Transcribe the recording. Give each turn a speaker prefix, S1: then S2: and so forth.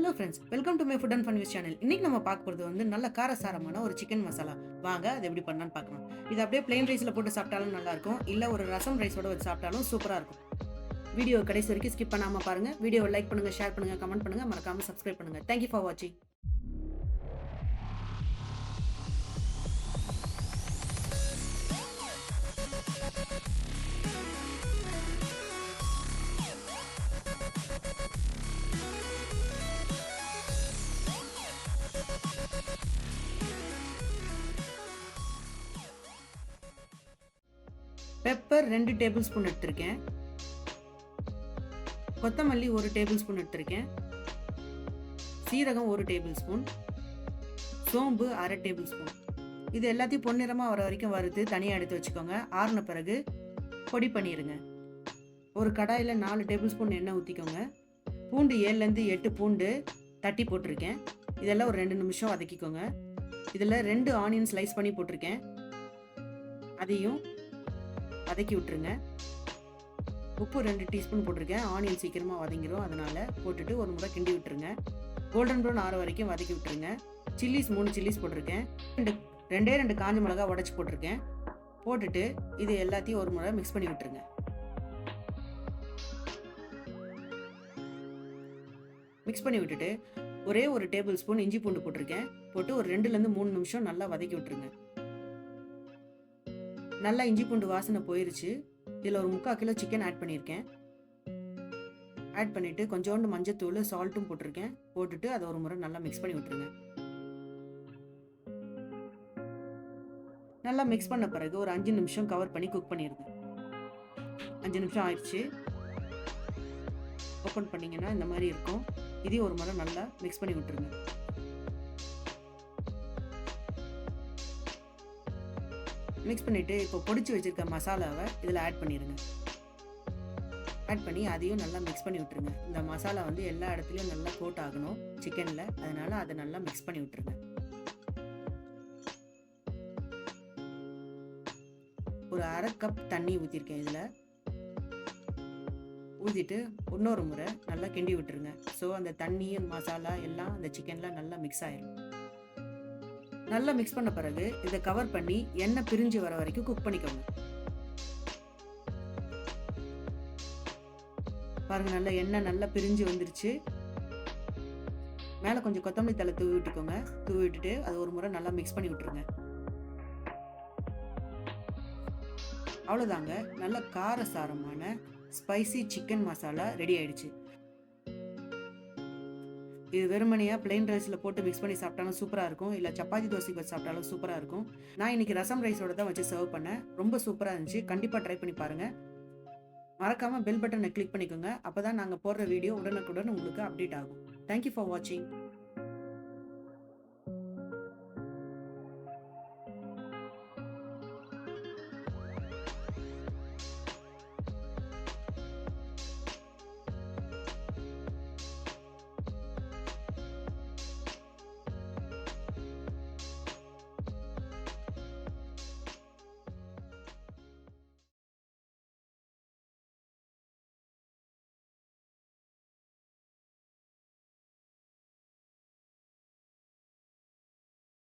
S1: Hello friends welcome to my food and fun news channel இன்னைக்கு நம்ம பார்க்க போகிறது வந்து நல்ல காரசாரமான ஒரு சிக்கன் மசாலா வாங்க அது எப்படி பண்ணலான்னு பார்க்கலாம். இது அப்படியே பிளெயின் ரைஸில் போட்டு சாப்பிட்டாலும் நல்லா இருக்கும் இல்லை ஒரு ரசம் ரைஸோட வச்சு சாப்பிட்டாலும் சூப்பராக இருக்கும். வீடியோ கடைசி வரைக்கும் ஸ்கிப் பண்ணாமல் பாருங்கள் வீடியோவை லைக் பண்ணுங்கள் ஷேர் பண்ணுங்கள் கமெண்ட் பண்ணுங்கள் மறக்காமல் சப்ஸ்கிரைப் பண்ணுங்கள் தேங்க்யூ ஃபார் வாட்சிங் பெப்பர் ரெண்டு டேபிள் ஸ்பூன் எடுத்திருக்கேன். கொத்தமல்லி ஒரு டேபிள் ஸ்பூன் எடுத்திருக்கேன். சீரகம் ஒரு டேபிள் ஸ்பூன். சோம்பு அரை டேபிள் ஸ்பூன். இது எல்லாத்தையும் பொன்னிறமாக வர வரைக்கும் வறுத்து தனியாக எடுத்து வச்சுக்கோங்க. ஆறுன பிறகு பொடி பண்ணிடுங்க ஒரு கடாயில் நாலு டேபிள் ஸ்பூன் எண்ணெய் ஊற்றிக்கோங்க பூண்டு ஏழுலேருந்து எட்டு பூண்டு தட்டி போட்டிருக்கேன். இதெல்லாம் ஒரு ரெண்டு நிமிஷம் வதக்கிக்கோங்க. இதில் ரெண்டு ஆனியன் ஸ்லைஸ் பண்ணி போட்டிருக்கேன். அதையும் வதக்கி விட்டுருங்க. உப்பு ரெண்டு டீஸ்பூன் போட்டிருக்கேன். ஆனியன் சீக்கிரமாக வதங்கிரும். அதனால் போட்டுட்டு ஒரு முறை கிண்டி விட்டுருங்க. கோல்டன் ப்ரௌன் ஆற வரைக்கும் வதக்கி விட்டுருங்க. சில்லிஸ் மூணு சில்லிஸ் போட்டிருக்கேன். ரெண்டு ரெண்டே ரெண்டு காஞ்ச மிளகா உடச்சி போட்டிருக்கேன். போட்டுட்டு இது எல்லாத்தையும் ஒரு முறை மிக்ஸ் பண்ணி விட்டுருங்க. மிக்ஸ் பண்ணி விட்டுட்டு ஒரே ஒரு டேபிள் ஸ்பூன் இஞ்சி பூண்டு போட்டிருக்கேன். போட்டு ஒரு ரெண்டுலேருந்து மூணு நிமிஷம் நல்லா வதக்கி விட்டுருங்க. நல்லா இஞ்சி பூண்டு வாசனை போயிருச்சு. இதில் ஒரு முக்கால் கிலோ சிக்கன் ஆட் பண்ணியிருக்கேன் ஆட் பண்ணிவிட்டு கொஞ்சோண்டு மஞ்சத்தூள் சால்ட்டும் போட்டிருக்கேன். போட்டுட்டு அதை ஒரு முறை நல்லா மிக்ஸ் பண்ணி விட்டுருங்க. நல்லா மிக்ஸ் பண்ண பிறகு ஒரு அஞ்சு நிமிஷம் கவர் பண்ணி குக் பண்ணிடுங்க. அஞ்சு நிமிஷம் ஆயிடுச்சு. ஓப்பன் பண்ணிங்கன்னா இந்த மாதிரி இருக்கும். இதையும் ஒரு முறை நல்லா மிக்ஸ் பண்ணி விட்டுருங்க. மிக்ஸ் பண்ணிவிட்டு இப்போ பொடிச்சு வச்சுருக்க மசாலாவை இதில் ஆட் பண்ணிடுங்க ஆட் பண்ணி அதையும் நல்லா மிக்ஸ் பண்ணி விட்டுருங்க. இந்த மசாலா வந்து எல்லா இடத்துலையும் நல்லா கோட் ஆகணும். சிக்கனில் அதனால் அதை நல்லா மிக்ஸ் பண்ணி விட்டுருங்க. ஒரு அரை கப் தண்ணி ஊற்றிருக்கேன் இதில். ஊற்றிட்டு இன்னொரு முறை நல்லா கிண்டி விட்டுருங்க. ஸோ அந்த தண்ணி மசாலா எல்லாம் அந்த சிக்கனில் நல்லா மிக்ஸ் ஆயிடும் நல்லா மிக்ஸ் பண்ண பிறகு இதை கவர் பண்ணி எண்ணெய் பிரிஞ்சு வர வரைக்கும் குக் பண்ணிக்கோங்க. பாருங்கள் நல்லா எண்ணெய் நல்லா பிரிஞ்சு வந்துருச்சு. மேலே கொஞ்சம் கொத்தமல்லி தலை தூவி விட்டுக்கோங்க. தூவி விட்டுட்டு அது ஒரு முறை நல்லா மிக்ஸ் பண்ணி விட்டுருங்க. அவ்வளோதாங்க நல்ல காரசாரமான ஸ்பைசி சிக்கன் மசாலா ரெடி ஆயிடுச்சு. இது வெறுமனையாக பிளெயின் ரைஸில் போட்டு மிக்ஸ் பண்ணி சாப்பிட்டாலும் சூப்பராக இருக்கும். இல்லை சப்பாத்தி தோசைக்கு வச்சு சாப்பிட்டாலும் சூப்பராக இருக்கும். நான் இன்னைக்கு ரசம் ரைஸோட தான் வச்சு சர்வ் பண்ணேன். ரொம்ப சூப்பராக இருந்துச்சு. கண்டிப்பாக ட்ரை பண்ணி பாருங்கள் மறக்காமல் பெல் பட்டனை கிளிக் பண்ணிக்கோங்க. அப்போ தான் நாங்கள் போடுற வீடியோ உடனுக்குடன் உங்களுக்கு அப்டேட் ஆகும். தேங்க்யூ ஃபார் வாட்சிங்